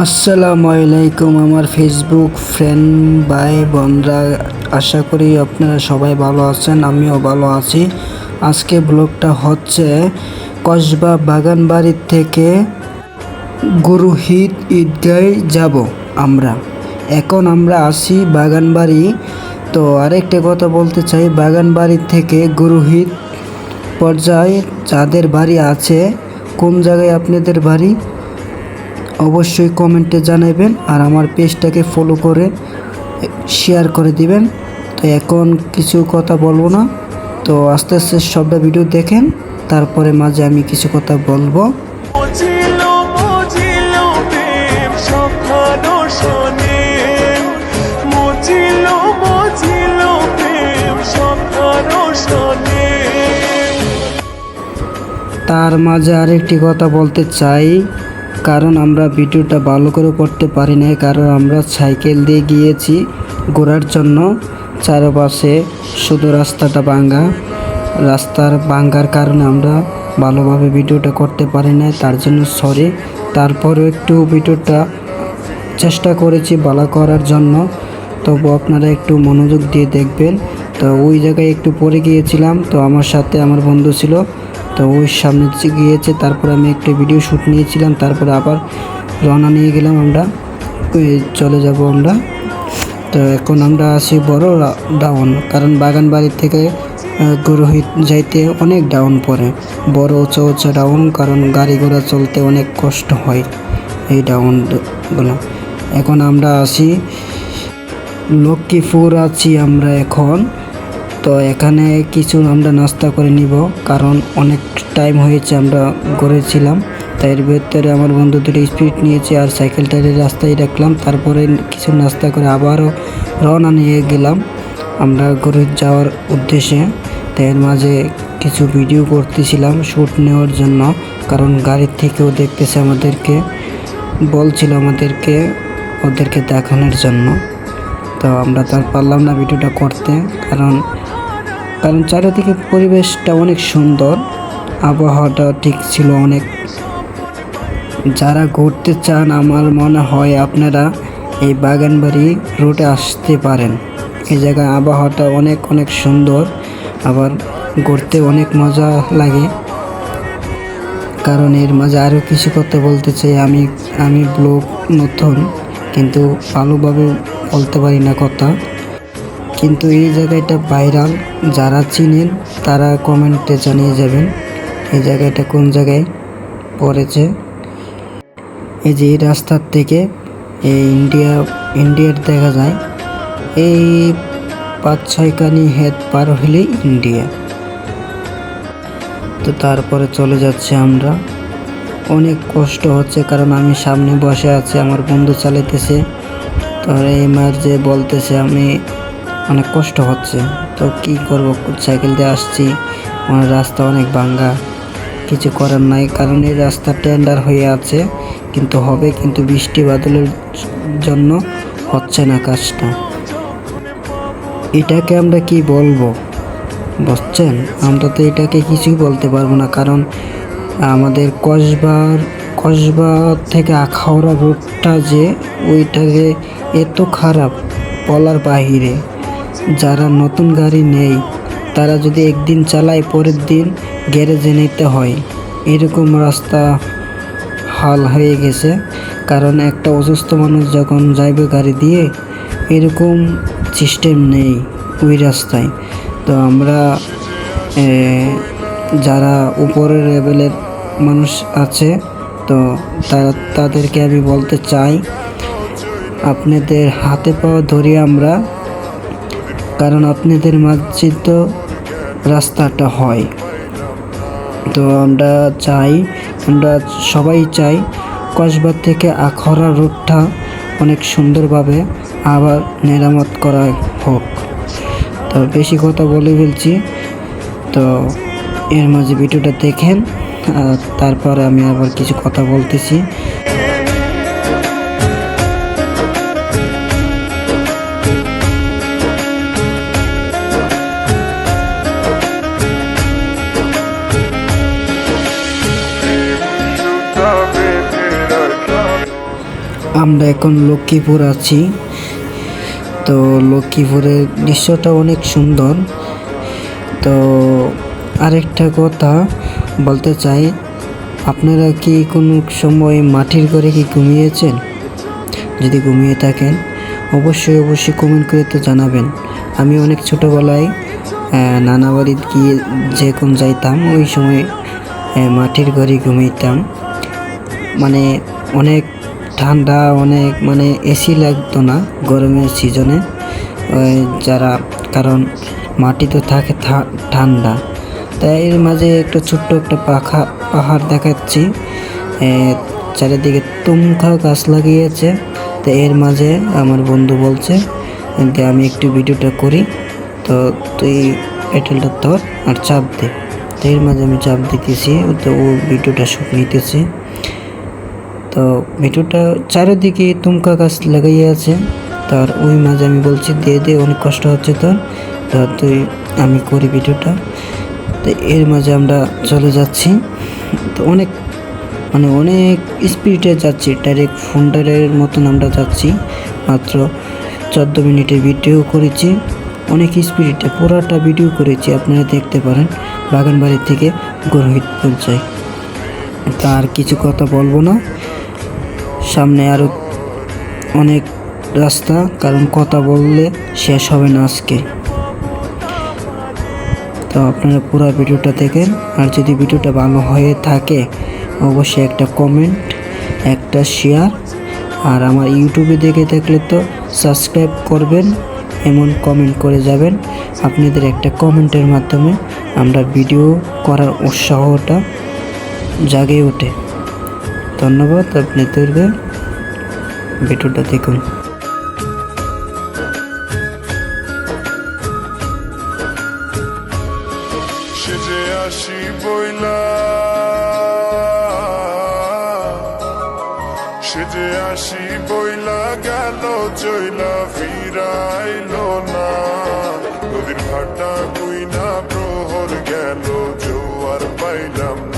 আসসালামু আলাইকুম, আমার ফেসবুক ফ্রেন্ড ভাই, বোনরা, আশা করি আপনারা সবাই ভালো আছেন, আমিও ভালো আছি। আজকে ব্লগটা হচ্ছে কসবা বাগানবাড়ির থেকে গুরুহিত ঈদগায় যাব আমরা। এখন আমরা আসি বাগানবাড়ি। তো আরেকটা কথা বলতে চাই, বাগানবাড়ির থেকে গুরুহিত পর্যায়ে যাদের বাড়ি আছে, কোন জায়গায় আপনাদের বাড়ি? অবশ্যই কমেন্টে জানাবেন আর আমার পেজটাকে ফলো করে শেয়ার করে দিবেন। তো এখন কিছু কথা বলব না। তো আস্তে আস্তে সবটা ভিডিও দেখেন তারপরে মাঝে আমি কিছু কথা বলব। তার মাঝে আরেকটি কথা বলতে চাই। কারণ আমরা ভিডিওটা ভালো করে করতে পারি না কারণ আমরা সাইকেল দিয়ে গিয়েছি ঘোরার জন্য। চারপাশে শুধু রাস্তাটা ভাঙ্গা রাস্তার ভাঙ্গার কারণে আমরা ভালোভাবে ভিডিওটা করতে পারি না তার জন্য সরি তারপরও একটু ভিডিওটা চেষ্টা করেছি ভালো করার জন্য। তবু আপনারা একটু মনোযোগ দিয়ে দেখবেন। তো ওই জায়গায় একটু পরে গিয়েছিলাম, তো আমার সাথে আমার বন্ধু ছিল তো ওই সামনে গিয়েছে, তারপর আমি একটা ভিডিও শ্যুট নিয়েছিলাম, তারপরে আবার রওনা নিয়ে গেলাম আমরা। চলে যাব আমরা। তো এখন আমরা আসি বড় ডাউন কারণ বাগান বাড়ির থেকে গুরুহিত যাইতে অনেক ডাউন পড়ে। বড় উঁচা উঁচা ডাউন কারণ গাড়ি ঘোড়া চলতে অনেক কষ্ট হয় এই ডাউনগুলো এখন আমরা আসি লক্ষ্মীপুর আছি আমরা এখন। তো এখানে কিছু আমরা নাস্তা করে নিব, কারণ অনেক টাইম হয়েছে আমরা ঘুরেছিলাম। তাই এর ভেতরে আমার বন্ধু দুটো স্পিড নিয়েছে আর সাইকেলটারে রাস্তায় রাখলাম। তারপরে কিছু নাস্তা করে আবারও রওনা নিয়ে গেলাম আমরা ঘুরে যাওয়ার উদ্দেশ্যে। তাই এর মাঝে কিছু ভিডিও করতেছিলাম শ্যুট নেওয়ার জন্য, কারণ গাড়ির থেকেও দেখতেছে আমাদেরকে, বলছিল আমাদেরকে ওদেরকে দেখানোর জন্য। তো আমরা তার পারলাম না ভিডিওটা করতে, কারণ কারণ চারিদিকে পরিবেশটা অনেক সুন্দর আবহাওয়াটা ঠিক ছিল অনেক। যারা ঘুরতে চান, আমার মনে হয় আপনারা এই বাগানবাড়ি রোডে আসতে পারেন। এই জায়গায় আবহাওয়াটা অনেক অনেক সুন্দর, আবার ঘুরতে অনেক মজা লাগে। কারণ এর মাঝে আরও কিছু কথা বলতে চাই, আমি আমি ব্লগ নতুন, কিন্তু ভালোভাবে বলতে পারি না কথা। কিন্তু এই জায়গাটা ভাইরাল। যারা চিনেন, তারা কমেন্টে জানিয়ে যাবেন এই জায়গাটা কোন জায়গায় পড়েছে। এই যে এই রাস্তার থেকে এই ইন্ডিয়া, ইন্ডিয়ার দেখা যায়, এই পাঁচ ছয়খানি হেড পার হলেই ইন্ডিয়া। তো তারপরে চলে যাচ্ছে আমরা। অনেক কষ্ট হচ্ছে কারণ আমি সামনে বসে আছি, আমার বন্ধু চালাইতেছে। তো এই মার যে বলতেছে, আমি অনেক কষ্ট হচ্ছে। তো কি করব? সাইকেল দিয়ে আসছি। আমার রাস্তা অনেক ভাঙ্গা। কিছু করার নাই, কারণ এই রাস্তা টেন্ডার হয়ে আছে। কিন্তু হবে, কিন্তু বৃষ্টি বাদলের জন্য হচ্ছে না কাজটা। এটাকে আমরা কি বলব? বুঝছেন? আমরা তো এটাকে কিছুই বলতে পারব না, কারণ আমাদের কসবার, কসবা থেকে আখাউড়া রোডটা যে ওইটা যে এত খারাপ বলার বাহিরে। যারা নতুন গাড়ি নেই, তারা যদি একদিন চালায়, পরের দিন গ্যারেজে নিতে হয়। এরকম রাস্তা হাল হয়ে গেছে। কারণ একটা অসুস্থ মানুষ যখন যাইবে গাড়ি দিয়ে, এরকম সিস্টেম নেই ওই রাস্তায়। তো আমরা যারা উপরের লেভেলের মানুষ আছে, তো তারা, তাদেরকে আমি বলতে চাই, আপনাদের হাতে পাওয়া ধরি আমরা কারণ আপনাদের মাঝে তো রাস্তাটা হয়। তো আমরা চাই, আমরা সবাই চাই কসবা থেকে আখরা রোডটা অনেক সুন্দরভাবে আবার মেরামত করা হোক। তো বেশি কথা বলে ফেলছি। তো এর মাঝে ভিডিওটা দেখেন তারপরে আমি আবার কিছু কথা বলতেছি। আমরা এখন লক্ষ্মীপুর আছি। তো লক্ষ্মীপুরের দৃশ্যটা অনেক সুন্দর। তো আরেকটা কথা বলতে চাই, আপনারা কি কোনো সময় মাটির ঘরে কি ঘুমিয়েছেন? যদি ঘুমিয়ে থাকেন, অবশ্যই অবশ্যই কমেন্ট করে তো জানাবেন। আমি অনেক ছোটোবেলায় নানা বাড়ির গিয়ে যখন যাইতাম, ওই সময় মাটির ঘরে ঘুমিয়েতাম মানে অনেক ঠান্ডা অনেক মানে এসি লাগতো না গরমের সিজনে। যারা, কারণ মাটি তো থাকে ঠান্ডা। তাই এর মাঝে একটা ছোট্ট একটা পাখা, পাহাড় দেখাচ্ছি। চারিদিকে তুমখা গাছ লাগিয়েছে। তো এর মাঝে আমার বন্ধু বলছে যে, আমি একটু ভিডিওটা করি। তো তুই এটেলটা ধর আর চাপ দে। তো এর মাঝে আমি চাপ দিতেছি, তো ও ভিডিওটা শুট নিতেছে। তো ভিডিওটা চারিদিকে তুমকা গাছ লাগাইয়া আছে। তার ওই মাঝে আমি বলছি দিয়ে দে, অনেক কষ্ট হচ্ছে তোর। তো তুই, আমি করি ভিডিওটা। তো এর মাঝে আমরা চলে যাচ্ছি। তো অনেক মানে অনেক স্পিডে যাচ্ছি। ডাইরেক্ট ফোনটারের মতন আমরা যাচ্ছি। মাত্র চোদ্দ মিনিটের ভিডিও করেছি। অনেক স্পিডে পুরাটা ভিডিও করেছি, আপনারা দেখতে পারেন। বাগানবাড়ি থেকে গরহিত তা আর কিছু কথা বলব না। সামনে আরও অনেক রাস্তা, কারণ কথা বললে শেষ হবে না আজকে। তো আপনারা পুরো ভিডিওটা দেখেন, আর যদি ভিডিওটা ভালো হয়ে থাকে, অবশ্যই একটা কমেন্ট একটা শেয়ার আর আমার ইউটিউবে দেখে থাকলে তো সাবস্ক্রাইব করবেন, এমন কমেন্ট করে যাবেন। আপনাদের একটা কমেন্টের মাধ্যমে আমরা ভিডিও করার উৎসাহটা জাগে ওঠে। ধন্যবাদ আপনি আপনাদেরকে ভিডিওটা দেখুন। বইলা। আসি বইলা না। ভাটা প্রহর গেল জোয়ার পাইলাম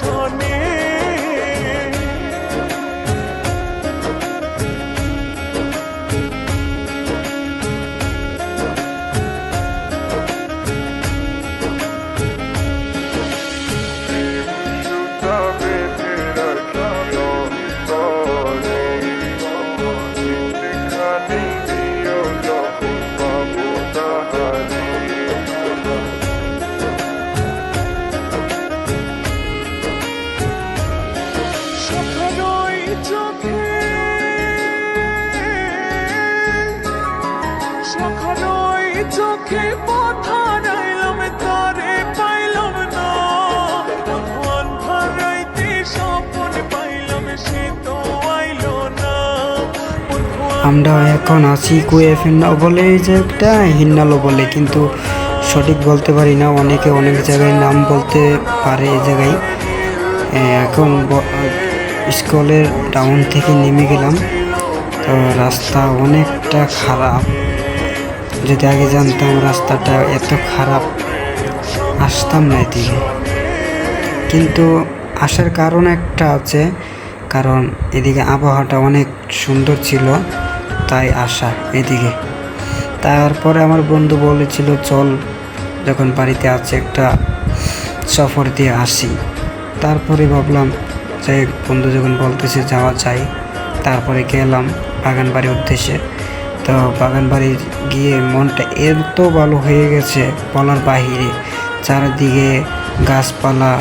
son চোখে পথা রাইলাম, তারে পাইলাম না। সে তো আইলো না। আমরা এখন আছি কুয়েফেন বলে যে একটা হিন্নালো বলে, কিন্তু সঠিক বলতে পারি না। অনেকে অনেক জায়গায় নাম বলতে পারে এই জায়গায়। এখন স্কুলের টাউন থেকে নেমে গেলাম। তো রাস্তা অনেকটা খারাপ। যদি আগে জানতাম রাস্তাটা এত খারাপ, আসতাম না এদিকে। কিন্তু আসার কারণ একটা আছে, কারণ এদিকে আবহাওয়াটা অনেক সুন্দর ছিল, তাই আসা এদিকে। তারপরে আমার বন্ধু বলেছিল, চল যখন বাড়িতে আছে একটা সফর দিয়ে আসি। তারপরে ভাবলাম যে বন্ধু যখন বলতেছে যাওয়া যায়। তারপরে গেলাম বাগান বাড়ির উদ্দেশ্যে। তো বাগান বাড়ি গিয়ে মনটা এত ভালো হয়ে গেছে বলার বাহিরে। চারিদিকে গাছপালা,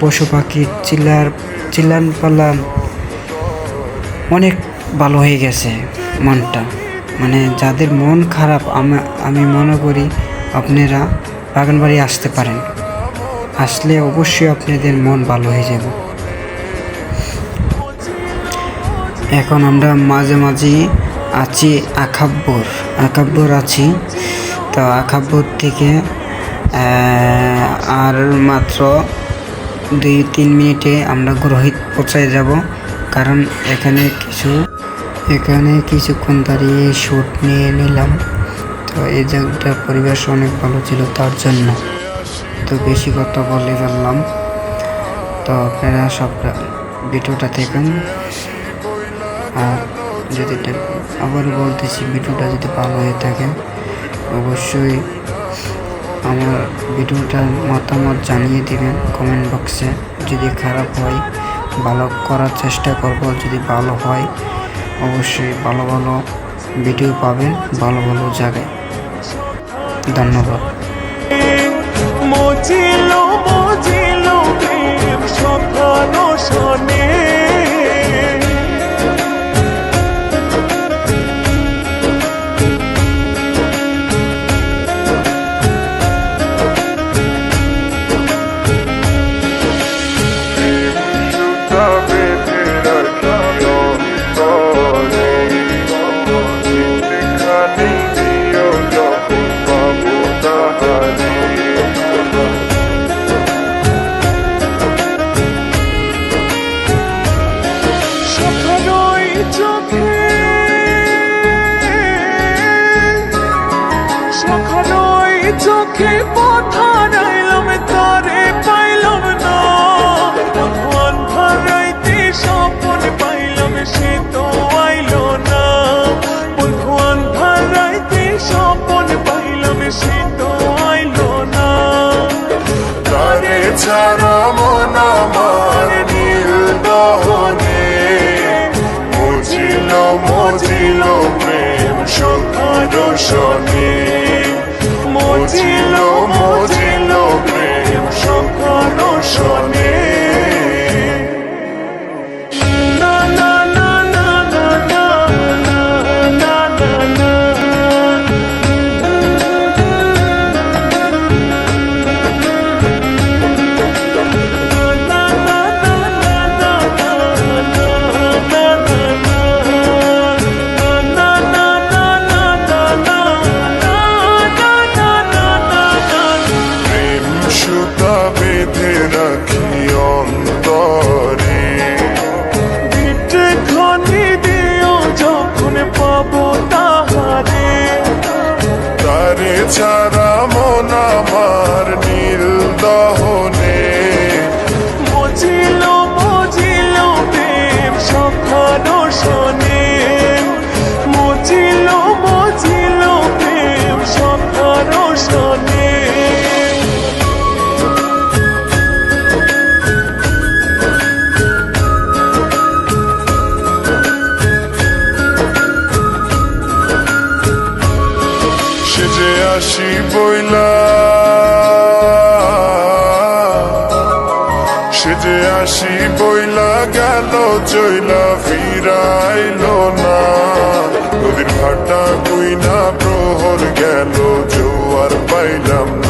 পশু পাখি, চিলার চিল্লান পাল্লান অনেক ভালো হয়ে গেছে মনটা। মানে যাদের মন খারাপ, আমি আমি মনে করি আপনারা বাগানবাড়ি আসতে পারেন। আসলে অবশ্যই আপনাদের মন ভালো হয়ে যাবে। এখন আমরা মাঝে মাঝে আছি আখাব্বর আখাব্বর আছি। তো আখাব্বর থেকে আর মাত্র দুই, তিন মিনিটে আমরা গ্রহিত পৌঁছায় যাব। কারণ এখানে কিছু, এখানে কিছুক্ষণ দাঁড়িয়ে শ্যুট নিয়ে নিলাম। তো এই জায়গাটার পরিবেশ অনেক ভালো ছিল তার জন্য। তো বেশি কথা বলে ফেললাম। তো আপনারা সবটা ভিডিওটা দেখেন। আর যদি আবার বলতেছি ভিডিওটা যদি ভালো হয়ে থাকে, অবশ্যই আমার ভিডিওটার মতামত জানিয়ে দিবেন কমেন্ট বক্সে যদি খারাপ হয়, ভালো করার চেষ্টা করব, যদি ভালো হয়, অবশ্যই ভালো ভালো ভিডিও পাবেন, ভালো ভালো জায়গায়। ধন্যবাদ। মজিল মজিল প্রেম চোখে কথা রাইলাম, তারে পাইলাম না। অন্ধারাইতে স্বপন পাইলাম, সে তো আইলো না। বন্ধু অন্ধারাইতে স্বপন পাইলাম, সে তো আইলো না। তারে ছাড়া মন আমার নীল দহনে। মজিল মজিল প্রেম সখার শনে Until যে আসি বইলা গেল চইলা ফিরাইল না। নদীর ভাটা কুইনা প্রহর গেল, জোয়ার পাইলাম না।